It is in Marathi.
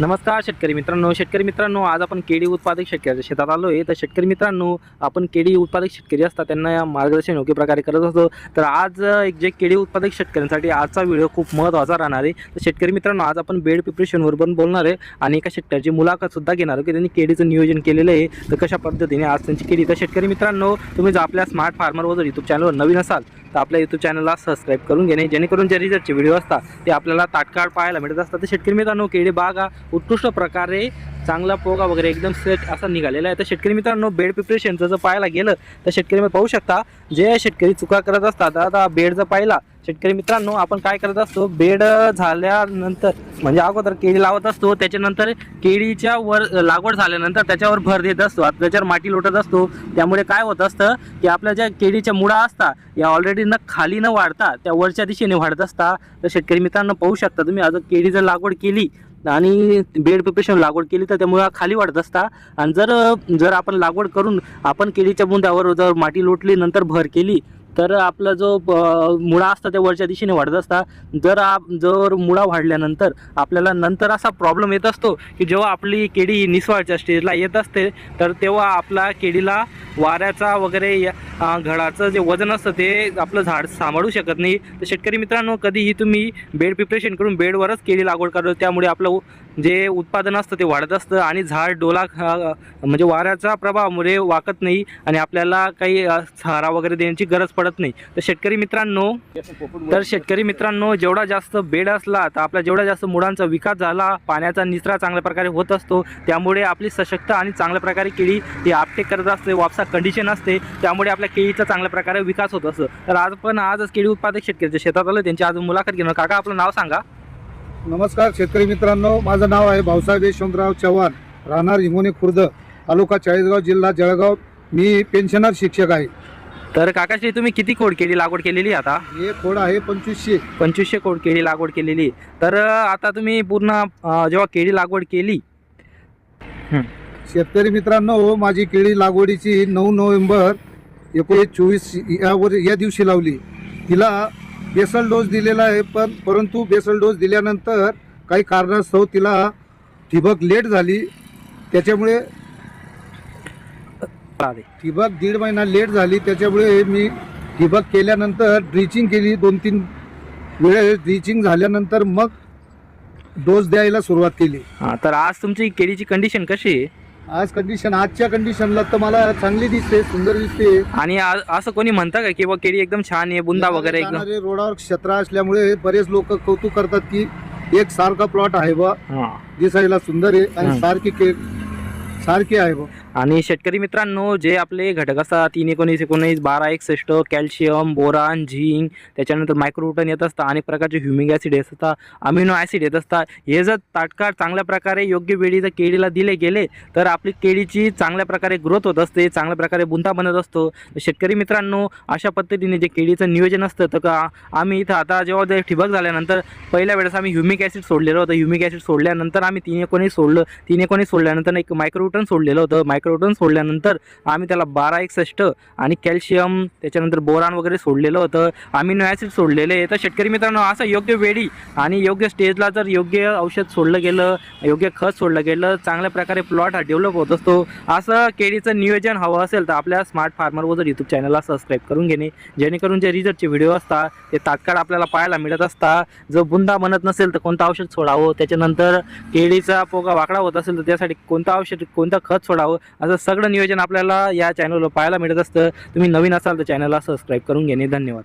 नमस्कार शेतकरी मित्रांनो. शेतकरी मित्रांनो आज आपण केळी उत्पादक शेतकऱ्याच्या शेतात आलो आहे तर शेतकरी मित्रांनो आपण केळी उत्पादक शेतकरी असतात त्यांना मार्गदर्शन योग्य प्रकारे करत असतो. तर आज एक जे केळी उत्पादक शेतकऱ्यांसाठी आजचा व्हिडिओ खूप महत्त्वाचा राहणार आहे. तर शेतकरी मित्रांनो आज आपण बेड प्रिपरेशनवर पण बोलणार आहे आणि एका शेतकऱ्याची मुलाखत सुद्धा घेणार आहे की त्यांनी केळीचं नियोजन केलेलं आहे. तर कशा पद्धतीने आज त्यांची केळी तर शेतकरी मित्रांनो तुम्ही जर आपल्या स्मार्ट फार्मरवर जर यूट्यूब चॅनलवर नवीन असाल तर आपल्या यूट्यूब चॅनलला सबस्क्राईब करून घेणे. जेणेकरून जे रिझल्टचे व्हिडिओ असतात ते आपल्याला तात्काळ पाहायला मिळत असतात. तर शेतकरी मित्रांनो केळी बागा उत्कृष्ट प्रकारे चांगला पोगा वगैरे एकदम सेट असा निघालेला आहे. तर शेतकरी मित्रांनो बेड प्रिपरेशनचं जर पाहायला गेलं तर शेतकरी मी पाहू शकता जे शेतकरी चुका करत असतात आता बेड जर पाहिला शेतकरी मित्रांनो आपण काय करत असतो बेड झाल्यानंतर म्हणजे अगोदर केळी लावत असतो त्याच्यानंतर केळीच्या वर लागवड झाल्यानंतर त्याच्यावर भर देत असतो. आता त्याच्यावर माती लोटत असतो. त्यामुळे काय होत असतं की आपल्या ज्या केळीच्या मुळा असतात या ऑलरेडी न खाली न वाढता त्या वरच्या दिशेने वाढत असतात. तर शेतकरी मित्रांनो पाहू शकता तुम्ही आज केळी जर लागवड केली आणि बेड प्रिपरेशन लागवड केली तर त्यामुळे खाली वाढत असता. आणि जर जर आपण लागवड करून आपण केळीच्या बुंद्यावर जर माती लोटली नंतर भर केली तर आपला जो मुळा असता त्या वरच्या दिशेने वाढत असता. जर आप जर मुळा वाढल्यानंतर आपल्याला नंतर असा प्रॉब्लेम येत असतो की जेव्हा आपली केळी निस्वाळच्या स्टेजला येत असते तर तेव्हा आपला केळीला वाऱ्याचा वगैरे या- घडाचं जे वजन असतं ते आपलं झाड सांभाळू शकत नाही. तर शेतकरी मित्रांनो कधीही तुम्ही बेड प्रिपरेशन करून बेडवरच केळी लागवड करतो त्यामुळे आपलं जे उत्पादन असतं ते वाढत असतं आणि झाड डोला खा- म्हणजे वाऱ्याचा प्रभावामुळे वाकत नाही आणि आपल्याला काही सहारा वगैरे देण्याची गरज पडत नाही. तर शेतकरी मित्रांनो तर शेतकरी मित्रांनो जेवढा जास्त बेड असला तर आपला जेवढा जास्त मुळांचा विकास झाला पाण्याचा निचरा चांगल्या प्रकारे होत असतो. त्यामुळे आपली सशक्त आणि चांगल्या प्रकारे केळी ही आपटेक करत असते वापसा कंडिशन असते त्यामुळे आपल्या केळीचा चांगल्या प्रकारे विकास होत असतो. तर आज पण आजच केळी उत्पादक शेतकऱ्याच्या शेतात आलं त्यांची आज मुलाखत घेणार. काका आपलं नाव सांगा. नमस्कार शेतकरी मित्रांनो. माझं नाव आहे भाऊसाहेब यशवंतराव चव्हाण राहणार हिंगोनी खुर्द तालुका चाळीसगाव जिल्हा जळगाव. मी पेन्शनर शिक्षक आहे. तर काकाशी तुम्ही किती खोड केळी लागवड केलेली आहे आता? हे खोड आहे पंचवीसशे. पंचवीसशे कोड केळी लागवड केलेली. आहे. तर आता तुम्ही पूर्ण जेव्हा केळी लागवड केली शेतकरी मित्रांनो माझी केळी लागवडीची नऊ नोव्हेंबर एकोणीस चोवीस यावर या दिवशी लावली. तिला बेसल डोस दिलेला आहे पण परंतु बेसल डोस दिल्यानंतर काही कारणास्तव तिला ठिबक लेट झाली. त्याच्यामुळे चालेल. ठिबक दीड महिना लेट झाली. त्याच्यामुळे मी ठिबक केल्यानंतर ड्रिचिंग केली. दोन तीन वेळेस ड्रिचिंग झाल्यानंतर मग डोस द्यायला सुरुवात केली. हा तर आज तुमची केळीची कंडिशन कशी आहे? आज कंडिशन आजच्या कंडिशनला तर मला चांगली दिसते सुंदर दिसते. आणि आ- असं कोणी म्हणतं का की बा केळी एकदम छान आहे बुंदा वगैरे एकदम? जाणारे रोडावर क्षेत्र असल्यामुळे बरेच लोक कौतुक करतात की एक सारखा प्लॉट आहे बा. हा. दिसायला सुंदर आहे हं. आणि सारखी के सारखी आहे बा. आणि शेतकरी मित्रांनो जे आपले घटक असतात तीन एकोणीस एकोणीस बारा एकसष्ट कॅल्शियम बोरान झिंक त्याच्यानंतर मायक्रोटन येत असतात अनेक प्रकारचे ह्युमिक ॲसिड येत असतात अमिनो ॲसिड येत असतात. हे जर ताटकाळ चांगल्या प्रकारे योग्य वेळी जर केळीला दिले गेले तर आपली केळीची चांगल्या प्रकारे ग्रोथ होत असते चांगल्या प्रकारे बुंदा बनत असतो. तर शेतकरी मित्रांनो अशा पद्धतीने जे केळीचं नियोजन असतं तर का आम्ही इथं आता जेव्हा ते ठिबक झाल्यानंतर पहिल्या वेळेस आम्ही ह्युमिक ॲसिड सोडलेलं होतं. ह्युमिक ॲसिड सोडल्यानंतर आम्ही तीन एकोणीस सोडलं तीन एकोणीस सोडल्यानंतर एक मायक्रोटन सोडलेलं होतं. मायक्रोटन सोडल्यानंतर आम्ही त्याला बारा एकसष्ट आणि कॅल्शियम त्याच्यानंतर बोरान वगैरे सोडलेलं होतं. आम्ही ॲसिड सोडलेले आहे. तर शेतकरी मित्रांनो असं योग्य वेळी आणि योग्य स्टेजला जर योग्य औषध सोडलं गेलं योग्य खत सोडलं गेलं चांगल्या प्रकारे प्लॉट हा डेव्हलप होत असतो. असं केळीचं नियोजन हवं असेल तर आपल्या स्मार्ट फार्मरवर जर यूट्यूब चॅनलला सबस्क्राईब करून घेणे जेणेकरून जे रिझल्टचे व्हिडिओ असतात ते तात्काळ आपल्याला पाहायला मिळत असतात. जर बुंदा बनत नसेल तर कोणतं औषध सोडावं? त्याच्यानंतर केळीचा पोगा वाकडा होत असेल तर त्यासाठी कोणतं औषध कोणतं खत सोडावं? असं सगळं नियोजन आपल्याला या चॅनलवर पाहायला मिळत असतं. तुम्ही नवीन असाल तर चॅनलला सबस्क्राईब करून घेणे. धन्यवाद.